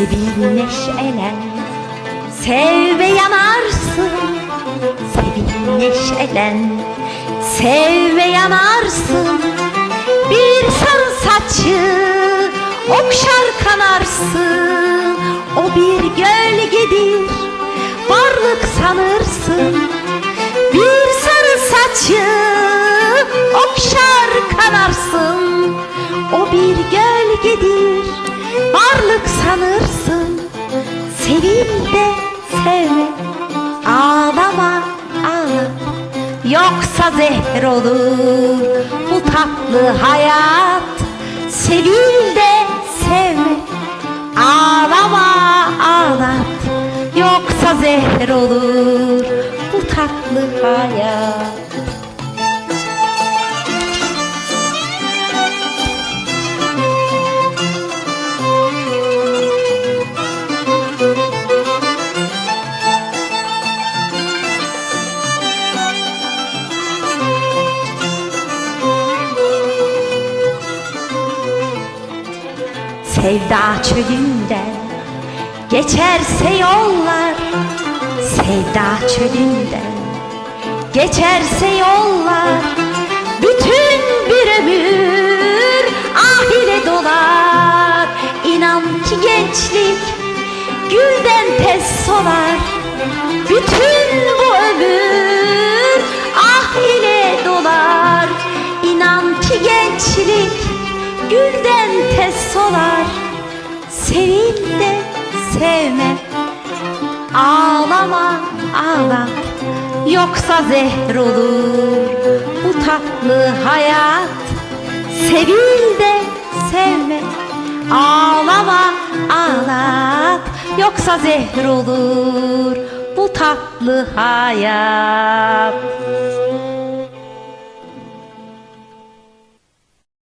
Sevil neşelen Sev ve yanarsın. Sevil neşelen Sev ve yanarsın. Bir sarı saçı Okşar kanarsın. O bir gölgedir Varlık sanırsın. Bir sarı saçı Okşar kanarsın. O bir gölgedir Varlık sanırsın Sevil de sevme. Ağlama ağla Yoksa zehir olur. Bu tatlı hayat Sevil de sevme. Ağlama ağlat Yoksa zehir olur. Bu tatlı hayat Sevda çölünden geçerse yollar Sevda çölünden geçerse yollar Bütün bir ömür ah ile dolar. İnan ki gençlik gülden tez solar Bütün bu ömür ah ile dolar. İnan ki gençlik gülden tez solar Sevil de sevme. Ağlama ağla. Yoksa zehir olur Bu tatlı hayat. Sevil de sevme. Ağlama ağlat. Yoksa zehir olur Bu tatlı hayat